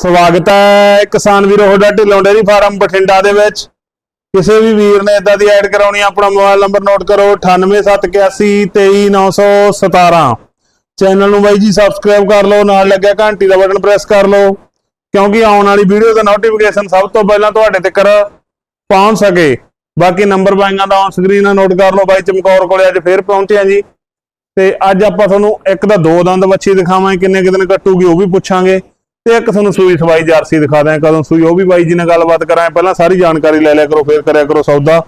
ਸਵਾਗਤ ਹੈ ਕਿਸਾਨ ਵੀਰੋ ਤੁਹਾਡਾ ਢਿੱਲੋਂ ਡੇਰੀ ਫਾਰਮ ਬਠਿੰਡਾ ਦੇ ਵਿੱਚ। ਕਿਸੇ ਵੀ ਵੀਰ ਨੇ ਇਦਾਂ ਦੀ ਐਡ ਕਰਾਉਣੀ ਆਪਣਾ ਮੋਬਾਈਲ ਨੰਬਰ ਨੋਟ ਕਰੋ 9871823317 ਚੈਨਲ ਨੂੰ ਬਾਈ ਜੀ ਸਬਸਕ੍ਰਾਈਬ ਕਰ ਲਓ, ਨਾਲ ਲੱਗਿਆ ਘੰਟੀ ਦਾ ਬਟਨ ਪ੍ਰੈਸ ਕਰ ਲਓ, ਕਿਉਂਕਿ ਆਉਣ ਵਾਲੀ ਵੀਡੀਓ ਦਾ ਨੋਟੀਫਿਕੇਸ਼ਨ ਸਭ ਤੋਂ ਪਹਿਲਾਂ ਤੁਹਾਡੇ ਤੱਕ ਪਹੁੰਚ ਸਕੇ। ਬਾਕੀ ਨੰਬਰ ਬਾਈਆਂ ਦਾ ਔਨ ਸਕਰੀਨ ਨੋਟ ਕਰ ਲਓ, ਬਾਈ ਚਮਕੌਰ ਕੋਲੇ ਅੱਜ ਫੇਰ ਪਹੁੰਚੇ ਆ ਜੀ। ਤੇ ਅੱਜ ਆਪਾਂ ਤੁਹਾਨੂੰ ਇੱਕ ਦਾ ਦੋ ਦੰਦ ਵੱਛੀ ਦਿਖਾਵਾਂਗੇ, ਕਿੰਨੇ ਕੁ ਕੱਟੂਗੀ ਉਹ ਵੀ ਪੁੱਛਾਂਗੇ। ਤੇ ਇੱਕ ਤੁਹਾਨੂੰ ਸੂਈ ਸਵਾਈ ਜਰਸੀ ਦਿਖਾ ਦਾਂ ਕਦੋਂ ਸੂਈ ਉਹ ਵੀ ਬਾਈ ਜੀ ਨਾਲ ਗੱਲਬਾਤ ਕਰਾਂ ਪਹਿਲਾਂ ਸਾਰੀ ਜਾਣਕਾਰੀ ਲੈ ਲਿਆ ਕਰੋ ਫੇਰ ਕਰਿਆ ਕਰੋ ਸੌਦਾ।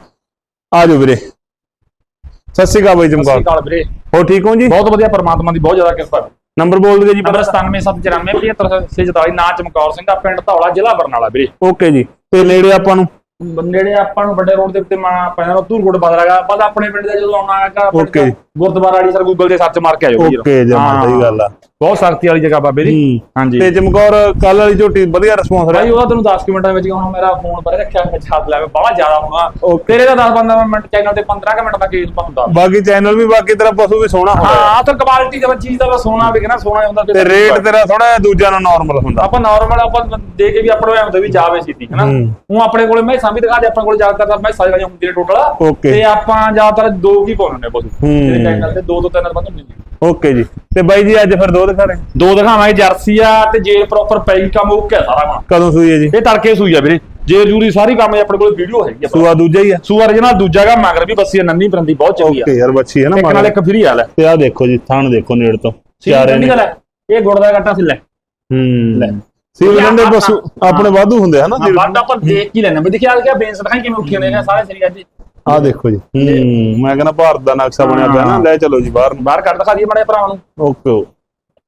ਆ ਜਾਓ ਵੀਰੇ। ਸਤਿ ਸ਼੍ਰੀ ਅਕਾਲ ਬਾਈ ਸਤਿ ਵੀਰੇ। ਹੋ ਠੀਕ ਹੋ ਜੀ? ਬਹੁਤ ਵਧੀਆ ਪਰਮਾਤਮਾ ਦੀ ਬਹੁਤ ਜ਼ਿਆਦਾ ਕਿਰਪਾ। ਨੰਬਰ ਬੋਲ ਦਿਓ ਜੀ। ਨੰਬਰ 9779757644 ਨਾਂ ਚਮਕੌਰ ਸਿੰਘ ਦਾ ਪਿੰਡ ਧੌਲਾ ਜ਼ਿਲ੍ਹਾ ਬਰਨਾਲਾ ਵੀਰੇ। ਓਕੇ ਜੀ। ਤੇ ਨੇੜੇ ਆਪਾਂ ਨੂੰ? ਨੇੜੇ ਆਪਾਂ ਨੂੰ ਵੱਡੇ ਰੋਡ ਦੇ ਉੱਤੇ ਮਾ ਪੈਣਾ ਧੂਰਕੋਟ ਬਦਲਾਗਾ ਬਸ ਆਪਣੇ ਪਿੰਡ ਦੇ ਜਦੋਂ ਆਉਣਾ ਹੈਗਾ Okay. ਗੁਰਦੁਆਰਾ ਵਾਲੀ ਸਰ ਗੂਗਲ ਤੇ ਸਰਚ ਮਾਰ ਕੇ ਆਇਓ ਵੀਰ ਓਕੇ ਜਮਾ। ਸਹੀ ਗੱਲ ਆ ਬਹੁਤ ਸਖਤੀ ਵਾਲੀ ਜਗ੍ਹਾ ਬਾਬੇ ਦੀ। ਹਾਂਜੀ ਤੇ ਚਮਕੌਰ ਕੱਲ ਵਾਲੀ ਝੋਟੀ ਵਧੀਆ ਰਿਸਪੌਂਸ ਭਾਈ ਰਿਹਾ ਉਹਦਾ ਤੈਨੂੰ 10 ਕੁ ਮਿੰਟਾਂ ਵਿੱਚ ਹੁਣ ਮੇਰਾ ਫੋਨ ਪਰ ਰੱਖਿਆ ਵਿੱਚ ਹੱਥ ਲਾਵੇ ਬੜਾ ਜ਼ਿਆਦਾ ਹੋਣਾ. ਤੇਰੇ ਦਾ 10 15 ਮਿੰਟ ਚੈਨਲ ਤੇ 15 ਕੁ ਮਿੰਟ ਦਾ ਕੇਸ ਪਾਉਂਦਾ ਬਾਕੀ ਚੈਨਲ ਵੀ ਬਾਕੀ ਤੇਰਾ ਪਸ਼ੂ ਵੀ ਸੋਹਣਾ ਹੁੰਦਾ ਹੈ। ਤਾਂ ਕੁਆਲਿਟੀ ਦਾ ਚੀਜ਼ ਦਾ ਸੋਨਾ ਵਿਕਣਾ ਹੀ ਹੁੰਦਾ ਤੇ ਰੇਟ ਤੇਰਾ ਥੋੜਾ ਦੂਜਿਆਂ ਨਾਲੋਂ ਨਾਰਮਲ ਹੁੰਦਾ ਆਪਾਂ ਨਾਰਮਲ ਆਪਾਂ ਦੇ ਕੇ ਵੀ ਆਪਣੇ ਐਂ ਵੀ ਜਾਵੇ ਸਿੱਧੀ ਹਨਾ ਹੂੰ। ਹੁਣ ਆਪਣੇ ਕੋਲੇ ਮੈਂ ਵੀ ਦਿਖਾ ਦੇ ਆਪਣੇ ਕੋਲੇ ਜ਼ਿਆਦਾਤਰ ਮੈਂ ਸਾਰੀਆਂ ਹੁੰਦੀ ਨੇ ਟੋਟਲ. ਤੇ ਆਪਾਂ ਜ਼ਿਆਦਾਤਰ ਦੋ ਕੀ ਪਾਉਣੇ ਨੇ ਬਸ ਹੂੰ। ਤੇਰੇ ਚੈਨਲ ਤੇ ਦੋ ਤੋਂ ਤਿੰਨ ਬੰਦ ਹੁੰਦੇ ਨੇ। ਓਕੇ ਜੀ। ਤੇ ਬਾਈ ਜੀ ਅੱਜ ਫਿਰ ਦੋ ਦਿਖਾ ਰਹੇ ਦੋ ਦਿਖਾਵਾਂਗੇ ਜਰਸੀ ਆ ਤੇ ਜੇ ਪ੍ਰੋਪਰ ਪੈਗੀ ਕੰਮ ਓਕੇ ਆ ਸਾਰਾ ਕੰਮ? ਕਦੋਂ ਸੂਈ ਹੈ ਜੀ? ਇਹ ਤੜਕੇ ਸੂਈ ਆ ਵੀਰੇ। ਜੇ ਜੂਰੀ ਸਾਰੀ ਕੰਮ ਆਪਣੇ ਕੋਲੇ ਵੀਡੀਓ ਹੈਗੀ ਆ। ਸੂਆ ਦੂਜਾ ਹੀ ਆ। ਸੂਆ ਜਿਹੜਾ ਦੂਜਾ ਗਾ ਮਗਰ ਵੀ ਬੱਸੀ ਆ, ਨੰਨੀ ਪਰੰਦੀ ਬਹੁਤ ਚੰਗੀ ਆ। ਓਕੇ ਯਾਰ ਬੱਚੀ ਹੈ ਨਾ ਇੱਕ ਨਾਲ। ਇੱਕ ਫਰੀ ਆ ਲੈ। ਤੇ ਆ ਦੇਖੋ ਜੀ ਥਣ ਦੇਖੋ ਨੇੜ ਤੋਂ। ਚਾਰੇ ਨੇ। ਇਹ ਗੁੜ ਦਾ ਗੱਟਾ ਸੀ ਲੈ। ਹੂੰ। ਸੀਵਲਨ ਦੇ ਪਸ਼ੂ ਆਪਣੇ ਵਾਧੂ ਹੁੰਦੇ ਹਨਾ ਵੱਡ ਆਪਾਂ ਦੇਖ ਕੀ ਲੈਣਾ ਵੀ ਦੇਖਿਆ ਗਿਆ ਬੇਨਸ ਦਿਖਾਈ ਕਿਵੇਂ ਉੱਠੀਆਂ ਨੇ ਸਾਰੇ ਸਰੀਰ ਅੱਜ ਆ ਦੇਖੋ ਜੀ। ਹੂੰ ਮੈਂ ਕਹਿੰਦਾ ਭਾਰਤ ਦਾ ਨਕਸ਼ਾ ਬਣਿਆ ਪਿਆ ਨਾ ਲੈ ਚਲੋ ਜੀ ਬਾਹਰ। ਨੂੰ ਬਾਹਰ ਕੱਢ ਦਿਖਾ ਦਈਏ ਮਾੜੇ ਭਰਾਵਾਂ ਨੂੰ। ਓਕੇ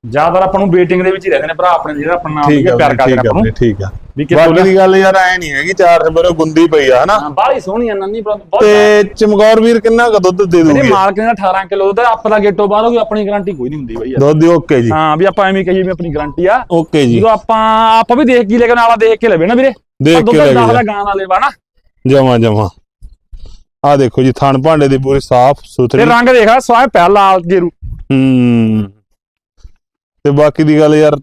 ਜ਼ਿਆਦਾਤਰ ਆਪਾਂ ਨੂੰ ਵੇਟਿੰਗ ਦੇ ਵਿੱਚ ਹੀ ਰਹਿੰਦੇ ਨੇ ਭਰਾ ਆਪਣੇ ਜਿਹੜਾ ਆਪਣਾ ਨਾਮ ਪਿਆਰ ਕਰਦੇ ਆਪਾਂ ਨੂੰ। ਠੀਕ ਹੈ ਵੀ ਕਿਸ ਬਾਕੀ ਦੀ ਗੱਲ ਯਾਰ ਐ ਨਹੀਂ ਹੈਗੀ ਚਾਰ ਸਬਰੇ ਗੁੰਦੀ ਪਈ ਆ ਹਨਾ? ਬਾਹਲੀ ਸੋਹਣੀ ਆ ਨੰਨੀ ਬਹੁਤ ਤੇ ਚਮਕੌਰ ਵੀਰ ਕਿੰਨਾ ਕੁ ਦੁੱਧ ਦੇ ਮੇਰੇ ਦੂਗੀ? ਮਾਲਕ ਨੇ 18 ਕਿਲੋ ਦਾ ਆਪਾਂ ਦਾ ਗੇਟੋ ਬਾਹਰ ਹੋ ਗਈ ਆਪਣੀ ਗਾਰੰਟੀ ਕੋਈ ਨਹੀਂ ਹੁੰਦੀ ਬਈ ਯਾਰ। ਦੁੱਧ ਓਕੇ ਜੀ। ਹਾਂ ਵੀ ਆਪਾਂ ਐਵੇਂ ਕਹੀਏ ਵੀ ਆਪਣੀ ਗਾਰੰਟੀ ਆ। ਓਕੇ ਜੀ। ਜਦੋਂ ਆਪਾਂ ਆਪਾਂ ਵੀ ਦੇਖ ਕੀ ਲੈ ਕੇ ਨਾਲਾ ਦੇਖ ਕੇ ਲੈਵੇ ਨਾ ਵੀਰੇ। ਦੇਖ ਕੇ ਦੁੱਧ ਲੈ ਦਸ ਕੇ ਦਾ ਗਾਂ ਵਾਲੇ ਵਾ ਨਾ। ਜਮਾ ਜਮਾ। ਆ ਦੇਖੋ ਜੀ ਥਣ ਭਾਂਡੇ ਦੀ ਪੂਰੀ ਸਾਫ਼ ਤੇ ਸੁਥਰੀ ਰੰਗ ਦੇਖਾ ਸਵਾਏ ਪਹਿਲਾ ਲਾਲ ਗੇਰੂ ਹੂੰ। ਤੇ ਬਾਕੀ ਦੀ ਗੱਲ ਯਾਰ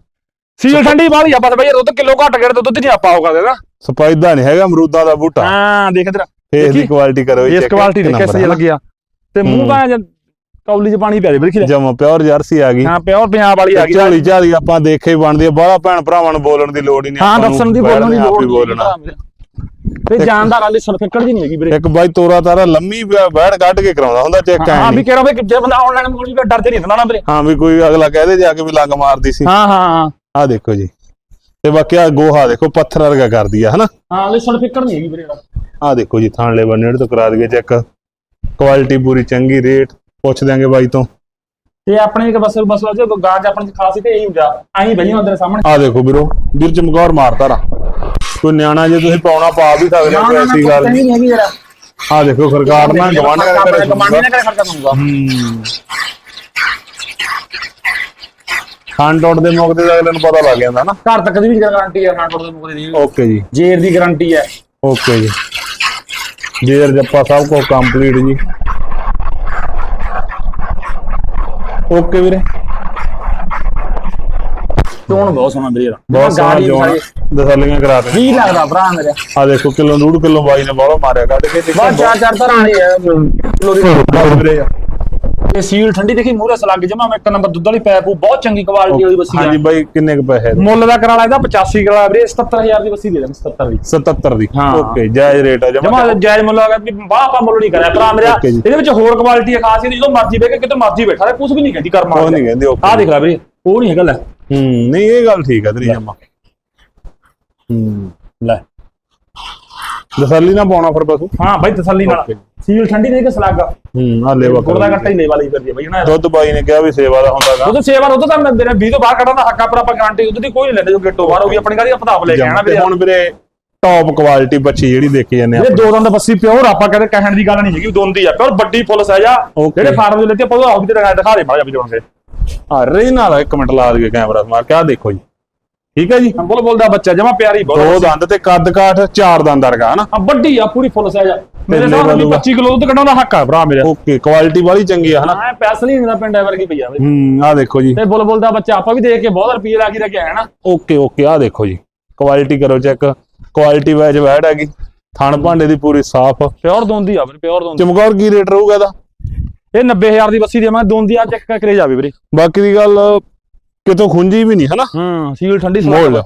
ਸੀਲ ਠੰਡੀ ਬਾਹਲੀ ਆ ਬਸ ਬਈ ਦੁੱਧ ਕਿਲੋ ਘੱਟ ਗਿਆ ਦੁੱਧ ਨਹੀਂ ਆਪਾਂ ਕਰਦੇ ਨਾ। ਸਪਾਈਦਾ ਨਹੀਂ ਹੈਗਾ ਅਮਰੂਦਾਂ ਦਾ ਬੂਟਾ। ਹਾਂ ਦੇਖ ਤੇਰਾ ਫੇਸ ਦੀ? ਕੁਆਲਿਟੀ ਕਰੋ ਇਸ ਕੁਆਲਿਟੀ ਦੇਖੇ ਸਹੀ ਲੱਗਿਆ। ਤੇ ਮੂੰਹ। ਤਾਂ ਕੌਲੀ ਚ ਪਾਣੀ ਪਿਆ ਦੇ ਬਿਲਕੁਲ ਜਮਾ ਪਿਓਰ ਜਰਸੀ ਆ ਗਈ। ਹਾਂ ਪਿਓਰ ਪੰਜਾਬ ਵਾਲੀ ਆ ਗਈ। ਝਾਲੀ ਝਾਲੀ ਆਪਾਂ ਦੇਖੇ ਬਣਦੀ ਆ ਬਾਹਲਾ ਭੈਣ ਭਰਾਵਾਂ ਨੂੰ ਬੋਲਣ ਦੀ ਲੋੜ ਹੀ ਨਹੀਂ ਹਾਂ ਦੱਸਣ ਦੀ ਬੋਲਣ ਦੀ ਲੋੜ ਨਹੀਂ ਬੋਲਣਾ। ਤੇ ਜਾਨਦਾਰ ਵਾਲੀ ਸਰਫਿਕਟ ਜੀ ਨਹੀਂ ਹੈਗੀ ਵੀਰੇ? ਇੱਕ ਬਾਈ ਤੋਰਾ ਤਾਰਾ ਲੰਮੀ ਬੈਠ ਕੱਢ ਕੇ ਕਰਾਉਂਦਾ ਹੁੰਦਾ ਚੈੱਕ ਹਾਂ ਵੀ ਕਹਿ ਰਿਹਾ ਵੀ ਜੇ ਬੰਦਾ ਆਨਲਾਈਨ ਕੋਲ ਵੀ ਡਰ ਤੇ ਨਹੀਂ ਹੁੰਦਾ ਨਾ ਵੀਰੇ। ਹਾਂ ਵੀ ਕੋਈ ਅਗਲਾ ਕਹਦੇ ਜਾ ਕੇ ਵੀ ਲੰਗ ਮਾਰਦੀ ਸੀ। ਹਾਂ ਹਾਂ ਆ ਦੇਖੋ ਜੀ। ਤੇ ਬਾਕੀ ਆ ਗੋਹਾ ਦੇਖੋ ਪੱਥਰ ਵਰਗਾ ਕਰਦੀ ਆ ਹਨਾ? ਹਾਂ ਲੈ ਸਰਫਿਕਟ ਨਹੀਂ ਹੈਗੀ ਵੀਰੇ ਆ ਦੇਖੋ ਜੀ ਥਾਣ ਲੈ ਬੰਨੇੜ ਤੋਂ ਕਰਾ ਦਈਏ ਚੈੱਕ ਕੁਆਲਿਟੀ ਪੂਰੀ ਚੰਗੀ ਰੇਟ ਪੁੱਛ ਦਿਆਂਗੇ ਬਾਈ ਤੋਂ। ਤੇ ਆਪਣੇ ਇੱਕ ਬਸ ਬਸ ਜੇ ਗਾਂ ਚ ਆਪਣੇ ਚ ਖਾਸੀ ਤੇ ਇਹੀ ਹੁੰਦਾ। ਐਂ ਬਈ ਹੁੰਦੇ ਸਾਹਮਣੇ। ਆ ਦੇਖੋ ਵੀਰੋ ਵੀਰ ਚਮਕੌਰ ਮਾਰਤਾ ਰਾ। ਕੋਈ ਨਿਆਣਾ ਜੇ ਤੁਸੀਂ ਪਾਉਣਾ ਪਾ ਵੀ ਸਕਦੇ ਹੋ ਕੋਈ ਐਸੀ ਗੱਲ ਨਹੀਂ। ਨਹੀਂ ਹੈਗੀ ਜਰਾ। ਆ ਦੇਖੋ ਸਰਕਾਰ ਨਾਲ ਗਵਾਂਢ ਕਰੇ ਕਮਾਂਡੀ ਨਾ ਕਰੇ ਖਰਚਾ ਦਊਗਾ ਹੂੰ। ਖਾਨ ਡੋਟ ਦੇ ਮੌਕੇ ਤੇ ਅਗਲੇ ਨੂੰ ਪਤਾ ਲੱਗ ਜਾਂਦਾ ਨਾ। ਘਰ ਤੱਕ ਦੀ ਵੀ ਗਾਰੰਟੀ ਹੈ ਨਾਟੋਰ ਦੇ ਮੁਕਦੇ ਦੀ ਓਕੇ ਜੀ। ਜੇਰ ਦੀ ਗਾਰੰਟੀ ਹੈ। ਓਕੇ ਜੀ। ਜੇਰ ਜੱਪਾ ਸਭ ਕੁਝ ਕੰਪਲੀਟ ਜੀ। ਓਕੇ ਵੀਰੇ। ਟੋਨ ਬਹੁਤ ਸੋਹਣਾ ਵੀਰੇ ਬਹੁਤ ਸੋਹਣਾ ਜੋਨ ਦਸਲੀਆਂ ਕਰਾ ਦੇ। ਵੀ ਲੱਗਦਾ ਭਰਾ ਮੇਰੇ? ਆ ਦੇਖੋ ਕਿਲੋ ਡੂਢ ਕਿਲੋ ਬਾਈ ਨੇ ਬਾਹਲਾ ਮਾਰਿਆ। ਕੱਢ ਕੇ ਦੇਖੋ ਬਸ ਚਾਰ ਚਾਰ ਤਰ੍ਹਾਂ ਦੀ ਹੈ ਬਹੁਤ ਵੀਰੇ ਆ। ਤੇ ਸੀਲ ਠੰਡੀ ਦੇਖੀ ਮੂਹਰੇ ਸਲੱਗ ਜਮਾ ਮੈਂ ਇੱਕ ਨੰਬਰ ਦੁੱਧ ਵਾਲੀ ਪੈਪ ਉਹ ਬਹੁਤ ਚੰਗੀ ਕੁਆਲਿਟੀ ਵਾਲੀ ਬੱਸੀ ਹਾਂਜੀ ਆ ਬਾਈ ਕਿੰਨੇ ਕੁ ਪੈਸੇ? ਮੁੱਲ ਦਾ ਕਰਾਲਾ ਇਹਦਾ 85 ਕਰਾਲਾ ਵੀਰੇ 77000 ਦੀ ਬੱਸੀ ਦੇ ਦੇ 77 ਦੀ। 77 ਦੀ। ਓਕੇ ਜਾਇਜ਼ ਰੇਟ ਆ ਜਮਾ ਜਮਾ ਜਾਇਜ਼ ਮੁੱਲ ਆ ਗਿਆ ਵੀ ਬਾਹ ਆਪਾਂ ਮੁੱਲ ਨਹੀਂ ਕਰਿਆ। ਭਰਾ ਮੇਰਾ। ਇਹਦੇ ਵਿੱਚ ਹੋਰ ਕੁਆਲਿਟੀ ਹੈ ਖਾਸ ਜਦੋਂ ਮਰਜ਼ੀ ਬਹਿ ਕੇ ਕਿਤੇ ਮਰਜ਼ੀ ਬੈਠਾ ਰਹੇ ਕੁਝ ਵੀ ਨਹੀਂ ਕਹਿੰਦੀ ਕਰਮਾ ਉਹ ਨਹੀਂ ਕਹਿੰਦੇ ਓਕੇ ਆਹ ਦੇਖ ਲੈ ਵੀਰੇ ਉਹ ਨਹੀਂ ਹੈਗਾ ਲੈ। ਹੂੰ ਨਹੀਂ ਇਹ ਗੱਲ ਠੀਕ ਆ ਤੇਰੀ ਜਮਾ। ਹੂੰ। ਲੈ। ਦਸਲੀ ਨਾ ਪਾਉਣਾ ਫਿਰ ਪਸ਼ੂ ਹਾਂ ਬਾਈ ਤਸੱਲੀ ਨਾਲ। Okay। ਸੀਲ ਠੰਡੀ ਨਹੀਂ ਕਿ ਸਲੱਗ? ਹੂੰ ਆ ਲੈ ਗੁੜ ਦਾ ਘੱਟਾ ਹੀ ਲੈ ਵਾਲੀ ਫਿਰਦੀ ਹੈ ਬਾਈ ਨਾ ਦੁੱਧ ਬਾਈ ਨੇ ਕਿਹਾ ਵੀ ਸੇਵਾ ਦਾ ਹੁੰਦਾਗਾ ਉਹ ਤਾਂ ਸੇਵਾ ਉਹ ਤਾਂ ਮੈਂ 20 ਤੋਂ ਬਾਹਰ ਕੱਢਣ ਦਾ ਹੱਕ ਆ ਪਰ ਆਪਾਂ ਗਾਰੰਟੀ ਉਹਦੀ ਕੋਈ ਨਹੀਂ ਲੈਂਦੇ ਜੋ ਗੇਟੋ ਬਾਹਰ ਉਹ ਵੀ ਆਪਣੀ ਗਾੜੀ ਆਪਾਂ ਆਪ ਲੈ ਕੇ ਆਣਾ ਵੀਰੇ। ਹੁਣ ਵੀਰੇ ਟੌਪ ਕੁਆਲਿਟੀ ਬੱਚੀ ਜਿਹੜੀ ਦੇਖੀ ਜਾਂਦੇ ਇਹ ਦੋ ਦੰਦ ਬੱਸੀ ਪਿਓਰ ਆਪਾਂ ਕਹਿੰਦੇ ਕਹਿਣ ਦੀ ਗੱਲ ਨਹੀਂ ਹੈਗੀ ਦੋਂਦੀ ਆ ਪਿਓਰ ਵੱਡੀ ਪੁਲਿਸ ਹੈ ਜਾ Okay। ਜਿਹੜੇ ਫਾਰਮ ਦੇ ਲੈਤੇ ਆਪਾਂ ਉਹ ਆਪ ਵੀ ਦਿਖਾ ਦਿਖਾ ਦੇ ਮਾੜਾ ਜਿਹਾ ਕੇ। ਆ ਰੇ ਨਾਲ ਇੱਕ ਮਿੰਟ ਲਾ ਦਈਏ ਕੈਮਰਾ ਮਾਰ ਕੇ ਆ ਦੇਖੋ ਜੀ। ਠੀਕ ਹੈ ਜੀ? ਬੋਲ ਬੋਲਦਾ ਬੱਚਾ ਜਮਾ ਪਿਆਰੀ ਬਹੁਤ ਦੋ ਦੰਦ ਤੇ ਕੱਦ ਕਾਠ ਚਾਰ ਦੰਦ ਵਰਗਾ ਹਨਾ? ਆ ਵੱਡੀ ਆ ਪੂਰੀ ਪੁਲਿਸ ਹੈ ਜਾ ਮੇਰੇ ਨਾਲ level 25 ਕਿਲੋ ਦੁੱਧ ਕੱਢਣ ਦਾ ਹੱਕ ਆ ਭਰਾ ਮੇਰੇ। ਓਕੇ ਕੁਆਲਿਟੀ ਵਾਲੀ ਚੰਗੀ ਆ ਹਨਾ? ਹਾਂ ਪੈਸਾ ਨਹੀਂ ਹੁੰਦਾ ਪਿੰਡ ਵਰਗੀ ਪਈ ਆ ਬਈ। ਹੂੰ ਆ ਦੇਖੋ ਜੀ। ਤੇ ਬੁੱਲ ਬੁੱਲ ਦਾ ਬੱਚਾ ਆਪਾਂ ਵੀ ਦੇਖ ਕੇ ਬਹੁਤ ਰੁਪਏ ਲਾ ਕੇ ਲੈ ਕੇ ਆਇਆ ਨਾ। ਓਕੇ ਓਕੇ ਆ ਦੇਖੋ ਜੀ। ਕੁਆਲਿਟੀ ਕਰੋ ਚੈੱਕ ਕੁਆਲਿਟੀ ਵਾਈਜ਼ ਵੈਡ ਹੈਗੀ। ਥਣ ਭਾਂਡੇ ਦੀ ਪੂਰੀ ਸਾਫ਼। ਪਿਓਰ ਦੋਂਦੀ ਆ ਵੀਰੇ ਪਿਓਰ ਦੋਂਦੀ। ਚਮਕੌਰ ਕੀ ਰੇਟ ਰਹੂਗਾ ਇਹਦਾ? ਇਹ 90000 ਦੀ ਬੱਸੀ ਦੇਵਾਂ ਦੋਂਦੀ ਆ ਚੈੱਕ ਕਰੇ ਜਾਵੇ ਵੀਰੇ। ਬਾਕੀ ਦੀ ਗੱਲ ਕਿਤੋਂ ਖੁੰਜੀ ਵੀ ਨਹੀਂ ਹਨਾ? ਹੂੰ ਸੀਲ ਠੰਡੀ ਮੋਲ।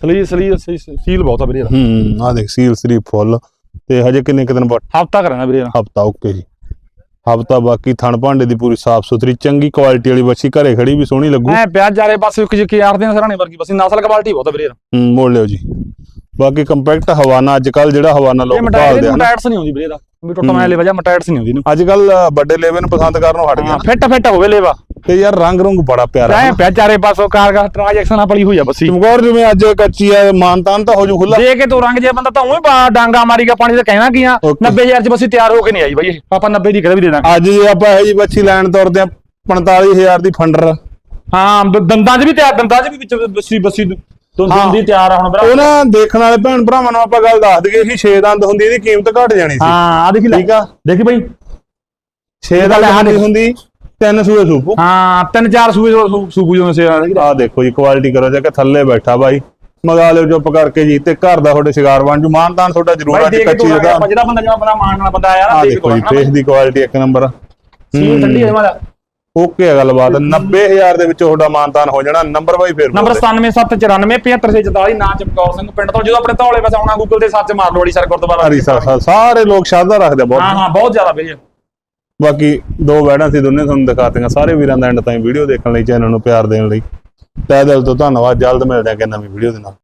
ਸਲੀ ਸਲੀ ਸੀਲ ਬਹੁਤ ਆ ਵੀਰੇ ਹੂੰ ਆ ਦੇਖ ਸੀਲ ਸਰੀ ਫੁੱਲ। ਤੇ ਹਜੇ ਕਿੰਨੇ ਕੁ ਦਿਨ ਬਾਅਦ ਹਫਤਾ ਕਰਾਂਗਾ ਵੀਰੇ। ਹਫਤਾ ਓਕੇ ਜੀ। ਹਫਤਾ ਬਾਕੀ ਥਣ ਭਾਂਡੇ ਦੀ ਪੂਰੀ ਸਾਫ਼ ਸੁਥਰੀ ਚੰਗੀ ਕੁਆਲਿਟੀ ਵਾਲੀ ਬੱਚੀ ਘਰੇ ਖੜੀ ਵੀ ਸੋਹਣੀ ਲੱਗੂ। ਐ ਪਿਆਜ ਜਾਰੇ ਬਸ ਇੱਕ ਜਿ ਯਾਰ ਦੇ ਸਰਾਣੇ ਵਰਗੀ ਬਸ ਨਸਲ ਕੁਆਲਿਟੀ ਬਹੁਤ ਆ ਵੀਰੇ ਇਹਦਾ। ਹੂੰ ਮੋੜ ਲਿਓ ਜੀ। ਬਾਕੀ ਕੰਪੈਕਟ ਹਵਾਨਾ ਅੱਜ ਕੱਲ ਜਿਹੜਾ ਹਵਾਨਾ ਲੋਕ ਭਾਲਦੇ ਹਨ। ਮਟਾਇਰਸ ਨਹੀਂ ਆਉਂਦੀ ਵੀਰੇ ਦਾ ਵੀ ਟੁੱਟ ਮੈਂ ਲੈ ਵਜਾ ਮਟਾਇਰਸ ਨਹੀਂ ਆਉਂਦੀ ਇਹਨੂੰ। ਅੱਜ ਕੱਲ ਵੱਡੇ ਲੇਵੇ ਨੂੰ ਪਸੰਦ ਕਰਨੋਂ ਹਟ ਗਿਆ ਫਿੱਟ ਫਿੱਟ ਹੋਵੇ ਲੈਵਾ। ਤੇ ਯਾਰ ਰੰਗ ਰੰਗ ਬੜਾ ਪਿਆਰਾ ਐ ਪਿਆਜ ਜਾਰੇ ਪਾਸੋਂ ਕਾਰਗਾ ਟ੍ਰਾਂਜੈਕਸ਼ਨ ਪਲੀ ਹੋਈ ਆ ਬੱਸੀ। ਚਮਕੌਰ ਜਿਵੇਂ ਅੱਜ ਕੱਚੀ ਆ ਮਾਨਤਾਨ ਤਾਂ ਹੋ ਜੂ ਖੁੱਲਾ ਦੇ ਕੇ ਤੂੰ ਰੰਗ ਜੇ ਬੰਦਾ ਤਾਂ ਉਹੀ ਬਾ ਡਾਂਗਾ ਮਾਰੀਗਾ ਪਾਣੀ ਤੇ ਕਹਿਣਾ ਕੀ ਆ? Okay. 90000 ਚ ਬੱਸੀ ਤਿਆਰ ਹੋ ਕੇ ਨਹੀਂ ਆਈ ਬਾਈ ਆਪਾਂ 90 ਦੀ ਕਿਹੜਾ ਵੀ ਦੇ ਦਾਂਗੇ। ਅੱਜ ਜੇ ਆਪਾਂ ਇਹ ਜੀ ਬੱਚੀ ਲੈਣ ਤੁਰਦੇ ਆ 45000 ਦੀ ਫੰਡਰ। ਹਾਂ ਦੰਦਾਂ 'ਚ ਵੀ ਤਿਆਰ ਦੰਦਾਂ 'ਚ ਵੀ ਵਿੱਚ ਬੱਸੀ ਬੱਸੀ ਤੋਂ। ਦੰਦੀ ਤਿਆਰ ਆ ਹੁਣ ਵੀਰਾ ਉਹ ਨਾ ਦੇਖਣ ਵਾਲੇ ਭੈਣ ਭਰਾਵਾਂ ਨੂੰ ਆਪਾਂ ਗੱਲ ਦੱਸ ਦਈਏ ਕਿ 6 ਦੰਦ ਹੁੰਦੀ ਇਹਦੀ ਕੀਮਤ ਘਟ ਜਾਣੀ ਸੀ। ਹਾਂ ਆ ਦੇਖੀ ਲੈ। ਠੀਕ ਆ? ਦੇਖੀ ਬਾਈ। 6 ਦੰਦ ਹੁੰਦੀ ਤਿੰਨ ਸੂਏ ਸੂਪੂ। ਹਾਂ ਤਿੰਨ ਚਾਰ ਸੂਏ ਸੂਬੂ ਜੋ ਸੇ ਆ ਦੇਖੀ ਆ ਦੇਖੋ ਜੀ ਕੁਆਲਿਟੀ ਕਰੋ ਜੇ ਕਿ ਥੱਲੇ ਬੈਠਾ ਬਾਈ। ਮਗਾ ਲਿਓ ਚੁੱਪ ਕਰਕੇ ਜੀ ਤੇ ਘਰ ਦਾ ਤੁਹਾਡੇ ਸ਼ਿਕਾਰ ਬਣ ਜੂ। ਮਾਨਤਾਨ ਤੁਹਾਡਾ ਜ਼ਰੂਰ ਬਾਈ ਕੇ ਕੱਚੀ ਜਗ੍ਹਾ। ਜਿਹੜਾ ਬੰਦਾ ਜਿਵੇਂ ਬਣਾ ਮਾਣ ਵਾਲਾ ਬੰਦਾ ਆਇਆ ਨਾ ਆ ਦੇਖ ਜੀ ਫੇਸ ਦੀ ਕੁਆਲਿਟੀ ਇੱਕ ਨੰਬਰ ਸੀਲ ਠੰਡੀ ਹੈ ਮਾਰਾ ਓਕੇ ਗੱਲਬਾਤ। 90000 ਦੇ ਵਿੱਚ ਤੁਹਾਡਾ ਮਾਨਤਾਨ ਹੋ ਜਾਣਾ। ਨੰਬਰ ਬਾਈ ਫੇਰ ਨੰਬਰ ਬੋਲ ਦਿਓ। 9779575644 ਨਾਂ ਚਮਕੌਰ ਸਿੰਘ। ਪਿੰਡ ਤੋਂ ਜਦੋਂ ਆਪਣੇ ਧੌਲੇ ਆਉਣਾ ਗੂਗਲ ਤੇ ਸਰਚ ਮਾਰ ਲਓ ਅੜੀ ਸਰ ਗੁਰਦੁਆਰਾ ਸਾਰੇ ਲੋਕ ਸ਼ਰਧਾ ਰੱਖਦੇ ਆ ਹਾਂ ਬਹੁਤ। ਹਾਂ ਬਹੁਤ ਜ਼ਿਆਦਾ ਵੀਰੇ ਬਾਕੀ ਦੋ ਵੈੜਾਂ ਸੀ ਦੋਨੇ ਤੁਹਾਨੂੰ ਦਿਖਾਤੀਆਂ। ਸਾਰੇ ਵੀਰਾਂ ਦਾ ਐਂਡ ਤਾਈਂ ਵੀਡੀਓ ਦੇਖਣ ਲਈ, ਚੈਨਲ ਨੂੰ ਪਿਆਰ ਦੇਣ ਲਈ। ਤਹਿ ਦਿਲ ਤੋਂ ਧੰਨਵਾਦ, ਜਲਦ ਮਿਲਦੇ ਹਾਂ ਕਿ ਨਵੀਂ ਵੀਡੀਓ ਦੇ ਨਾਲ।